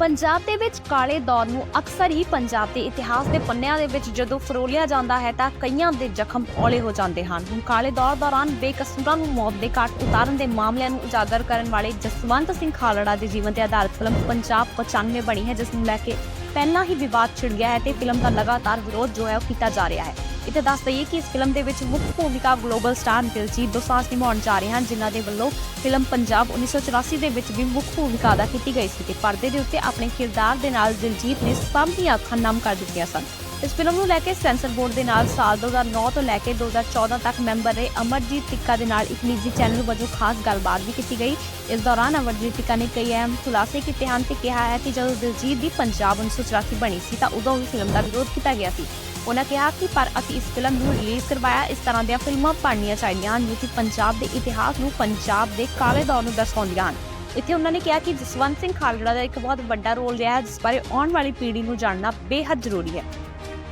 ਪੰਜਾਬ ਦੇ ਵਿੱਚ ਕਾਲੇ ਦੌਰ ਨੂੰ ਅਕਸਰ ਹੀ ਪੰਜਾਬ ਦੇ ਇਤਿਹਾਸ ਦੇ ਪੰਨਿਆਂ ਦੇ ਵਿੱਚ ਜਦੋਂ ਫਰੋਲਿਆ ਜਾਂਦਾ ਹੈ ਤਾਂ ਕਈਆਂ ਦੇ ਜ਼ਖਮ ਔਲੇ ਹੋ ਜਾਂਦੇ ਹਨ। ਹੁਣ ਕਾਲੇ ਦੌਰ ਦੌਰਾਨ ਬੇਕਸੂਰਾਂ ਨੂੰ ਮੌਤ ਦੇ ਘਾਟ ਉਤਾਰਨ ਦੇ ਮਾਮਲਿਆਂ ਨੂੰ ਉਜਾਗਰ ਕਰਨ ਵਾਲੇ ਜਸਵੰਤ ਸਿੰਘ ਖਾਲੜਾ ਦੇ ਜੀਵਨ ਤੇ ਆਧਾਰਿਤ ਫਿਲਮ ਪੰਜਾਬ 95 ਬਣੀ ਹੈ, ਜਿਸ ਨੂੰ ਲੈ ਕੇ ਪਹਿਲਾਂ ਹੀ ਵਿਵਾਦ ਛਿੜ ਗਿਆ ਹੈ ਤੇ ਫਿਲਮ ਦਾ ਲਗਾਤਾਰ ਵਿਰੋਧ ਜੋ ਹੈ ਉਹ ਕੀਤਾ ਜਾ ਰਿਹਾ ਹੈ। ਇੱਥੇ ਦੱਸ ਦਈਏ ਕਿ ਇਸ ਫਿਲਮ ਦੇ ਵਿੱਚ ਮੁੱਖ ਭੂਮਿਕਾ ਗਲੋਬਲ ਸਟਾਰ ਦਿਲਜੀਤ ਦੋਸਾਂਝ ਨਿਭਾਉਣ ਜਾ ਰਹੇ ਹਨ, ਜਿਨ੍ਹਾਂ ਦੇ ਵੱਲੋਂ ਫਿਲਮ ਪੰਜਾਬ 1984 ਦੇ ਵਿੱਚ ਵੀ ਮੁੱਖ ਭੂਮਿਕਾ ਅਦਾ ਕੀਤੀ ਗਈ ਸੀ ਤੇ ਪਰਦੇ ਦੇ ਉੱਤੇ ਆਪਣੇ ਕਿਰਦਾਰ ਦੇ ਨਾਲ ਦਿਲਜੀਤ ਨੇ ਸਭ ਦੀਆਂ ਅੱਖਾਂ ਨਮ ਕਰ ਦਿੱਤੀਆਂ ਸਨ। ਇਸ ਫਿਲਮ ਨੂੰ ਲੈ ਕੇ ਸੈਂਸਰ ਬੋਰਡ ਦੇ ਨਾਲ ਸਾਲ 2009 ਤੋਂ ਲੈ ਕੇ 2014 ਤੱਕ ਮੈਂਬਰ ਰਹੇ ਅਮਰਜੀਤ ਟਿੱਕਾ ਦੇ ਨਾਲ ਇੱਕ ਨਿੱਜੀ ਚੈਨਲ ਵਜੋਂ ਖਾਸ ਗੱਲਬਾਤ ਵੀ ਕੀਤੀ ਗਈ। ਇਸ ਦੌਰਾਨ ਅਮਰਜੀਤ ਟਿੱਕਾ ਨੇ ਕਈ ਅਹਿਮ ਖੁਲਾਸੇ ਕੀਤੇ ਹਨ ਤੇ ਕਿਹਾ ਹੈ ਕਿ ਜਦੋਂ ਦਿਲਜੀਤ ਦੀ ਪੰਜਾਬ 1984 ਬਣੀ ਸੀ ਤਾਂ ਉਦੋਂ ਵੀ ਫਿਲਮ ਦਾ ਵਿਰੋਧ ਕੀਤਾ ਗਿਆ ਸੀ। ਉਹਨਾਂ ਕਿਹਾ ਕਿ ਪਰ ਅਸੀਂ ਇਸ ਫਿਲਮ ਨੂੰ ਰਿਲੀਜ਼ ਕਰਵਾਇਆ, ਇਸ ਤਰ੍ਹਾਂ ਦੀਆਂ ਫਿਲਮਾਂ ਬਣਨੀਆਂ ਚਾਹੀਦੀਆਂ ਹਨ ਜੋ ਕਿ ਪੰਜਾਬ ਦੇ ਇਤਿਹਾਸ ਨੂੰ ਪੰਜਾਬ ਦੇ ਕਾਲੇ ਦੌਰ ਨੂੰ ਦਰਸਾਉਂਦੀਆਂ ਹਨ। ਇੱਥੇ ਉਹਨਾਂ ਨੇ ਕਿਹਾ ਕਿ ਜਸਵੰਤ ਸਿੰਘ ਖਾਲੜਾ ਦਾ ਇੱਕ ਬਹੁਤ ਵੱਡਾ ਰੋਲ ਰਿਹਾ ਹੈ, ਜਿਸ ਬਾਰੇ ਆਉਣ ਵਾਲੀ ਪੀੜ੍ਹੀ ਨੂੰ ਜਾਣਨਾ ਬੇਹੱਦ ਜ਼ਰੂਰੀ ਹੈ।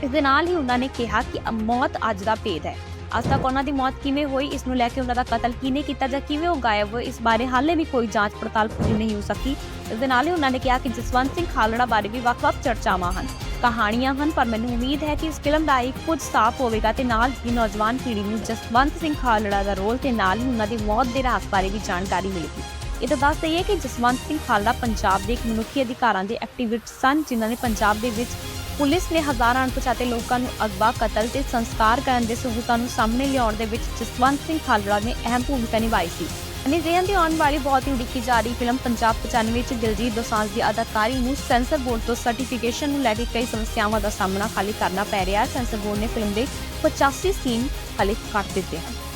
ਇਸ ਦੇ ਨਾਲ ਹੀ ਉਹਨਾਂ ਨੇ ਕਿਹਾ ਕਿ ਮੌਤ ਅੱਜ ਦਾ ਭੇਦ ਹੈ। ਅੱਜ ਤੱਕ ਉਹਨਾਂ ਦੀ ਮੌਤ ਕਿਵੇਂ ਹੋਈ, ਇਸ ਨੂੰ ਲੈ ਕੇ ਉਹਨਾਂ ਦਾ ਕਤਲ ਕਿਹਨੇ ਕੀਤਾ ਜਾਂ ਕਿਵੇਂ ਉਹ ਗਾਇਬ ਹੋਏ, ਇਸ ਬਾਰੇ ਹਾਲੇ ਵੀ ਕੋਈ ਜਾਂਚ ਪੜਤਾਲ ਪੂਰੀ ਨਹੀਂ ਹੋ ਸਕੀ। ਇਸ ਦੇ ਨਾਲ ਹੀ ਉਹਨਾਂ ਨੇ ਕਿਹਾ ਕਿ ਜਸਵੰਤ ਸਿੰਘ ਖਾਲੜਾ ਬਾਰੇ ਵੀ ਵੱਖ-ਵੱਖ ਚਰਚਾਵਾਂ ਹਨ। ਕਹਾਣੀਆਂ ਹਨ, ਪਰ ਮੈਨੂੰ ਉਮੀਦ ਹੈ ਕਿ ਇਸ ਫਿਲਮ ਦਾ ਇੱਕ ਕੁਝ ਸਾਫ਼ ਹੋਵੇਗਾ ਤੇ ਨਾਲ ਹੀ ਨੌਜਵਾਨ ਪੀੜ੍ਹੀ ਨੂੰ ਜਸਵੰਤ ਸਿੰਘ ਖਾਲੜਾ ਦਾ ਰੋਲ ਤੇ ਨਾਲ ਹੀ ਉਹਨਾਂ ਦੀ ਮੌਤ ਦੇ ਰਹੱਸ ਬਾਰੇ ਵੀ ਜਾਣਕਾਰੀ ਮਿਲੇਗੀ। ਇਹ ਤਾਂ ਦੱਸ ਦਈਏ ਕਿ ਜਸਵੰਤ ਸਿੰਘ ਖਾਲੜਾ ਪੰਜਾਬ ਦੇ ਇੱਕ ਮਨੁੱਖੀ ਅਧਿਕਾਰਾਂ ਦੇ ਐਕਟੀਵਿਸਟ ਸਨ, ਜਿਨ੍ਹਾਂ ਨੇ ਪੰਜਾਬ ਦੇ ਵਿੱਚ ਪੁਲਿਸ ਨੇ ਹਜ਼ਾਰਾਂ ਅਣਪਛਾਤੇ ਲੋਕਾਂ ਨੂੰ ਅਗਵਾ, ਕਤਲ ਤੇ ਸੰਸਕਾਰ ਕਰਨ ਦੇ ਸਬੂਤਾਂ ਨੂੰ ਸਾਹਮਣੇ ਲਿਆਉਣ ਦੇ ਵਿੱਚ ਜਸਵੰਤ ਸਿੰਘ ਖਾਲੜਾ ਨੇ ਅਹਿਮ ਭੂਮਿਕਾ ਨਿਭਾਈ ਸੀ। ਅਨੀ ਦੀ ਆਉਣ ਵਾਲੀ ਬਹੁਤ ਹੀ ਉਡੀਕੀ ਜਾ ਰਹੀ ਫਿਲਮ ਪੰਜਾਬ 95 'ਚ ਦਿਲਜੀਤ ਦੋਸਾਂਝ ਦੀ ਅਦਾਕਾਰੀ ਨੂੰ ਸੈਂਸਰ ਬੋਰਡ ਤੋਂ ਸਰਟੀਫਿਕੇਸ਼ਨ ਨੂੰ ਲੈ ਕੇ ਕਈ ਸਮੱਸਿਆਵਾਂ ਦਾ ਸਾਹਮਣਾ ਖਾਲੀ ਕਰਨਾ ਪੈ ਰਿਹਾ ਹੈ। ਸੈਂਸਰ ਬੋਰਡ ਨੇ ਫਿਲਮ ਦੇ 85 ਸੀਨ ਖਾਲੀ ਕਰ ਦਿੱਤੇ ਹਨ।